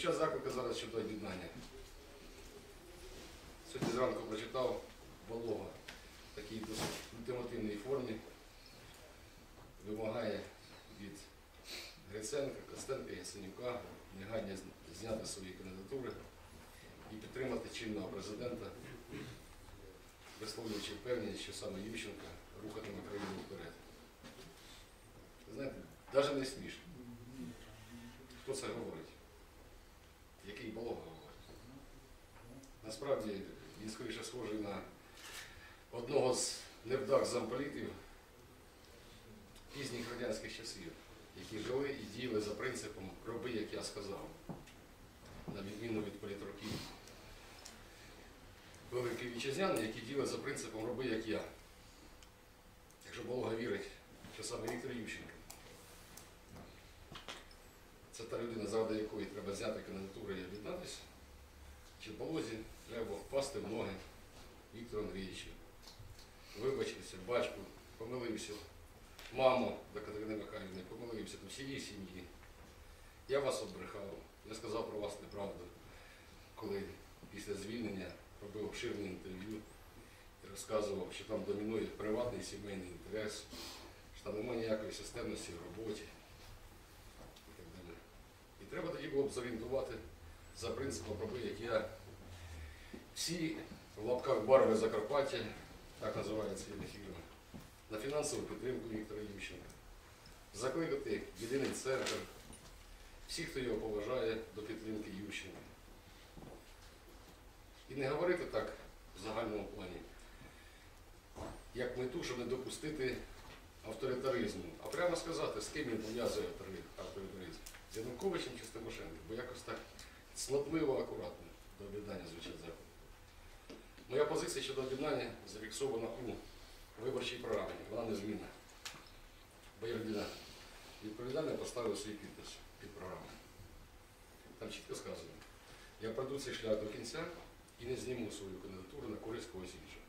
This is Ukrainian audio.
Звучать заклики зараз щодо об'єднання. Сьогодні зранку прочитав Волога в такій досить ультимативній формі. Вимагає від Гриценка, Костенка, Ясенюка негайно зняти свої кандидатури і підтримати чинного президента, висловлюючи впевненість, що саме Ющенка рухатиме країну вперед. Знаєте, навіть не смішно. Хто це говорить? Який Насправді він скоріше схожий на одного з невдах замполітів пізніх радянських часів, які жили і діяли за принципом роби, як я сказав, на відміну від політроків. Великі вітчизняни, які діяли за принципом роби, як я. Якщо Болога вірить, що саме Віктор Ющенко. Це та людина, заради якої треба зняти кандидатуру і об'єднатися. Чи Болозі треба впасти в ноги Віктору Андрійовичу, вибачитися, батьку, помилився, мамо до Катерини Михайлівни, помилився до всієї сім'ї. Я вас обрехав, я сказав про вас неправду, коли після звільнення робив обширне інтерв'ю і розказував, що там домінує приватний сімейний інтерес, що там немає ніякої системності в роботі і так далі. І треба тоді було б зорієнтувати за принципом роби, як я. Всі в лапках барви Закарпаття, так називається фірма, на фінансову підтримку Віктора Ющенка. Закликати єдиний центр, всіх, хто його поважає, до підтримки Ющенка. І не говорити так в загальному плані, як мету, щоб не допустити авторитаризму, а прямо сказати, з ким він пов'язує авторитаризм. З Януковичем чи з Тимошенко, бо якось так цнотливо, акуратно до об'єднання звучать заходи. Моя позиція щодо об'єднання зафіксована у виборчій програмі, вона незмінна. Бо я людина відповідальна поставив свій підпис під програмою. Там чітко сказано, я пройду цей шлях до кінця і не зніму свою кандидатуру на користь когось іншого.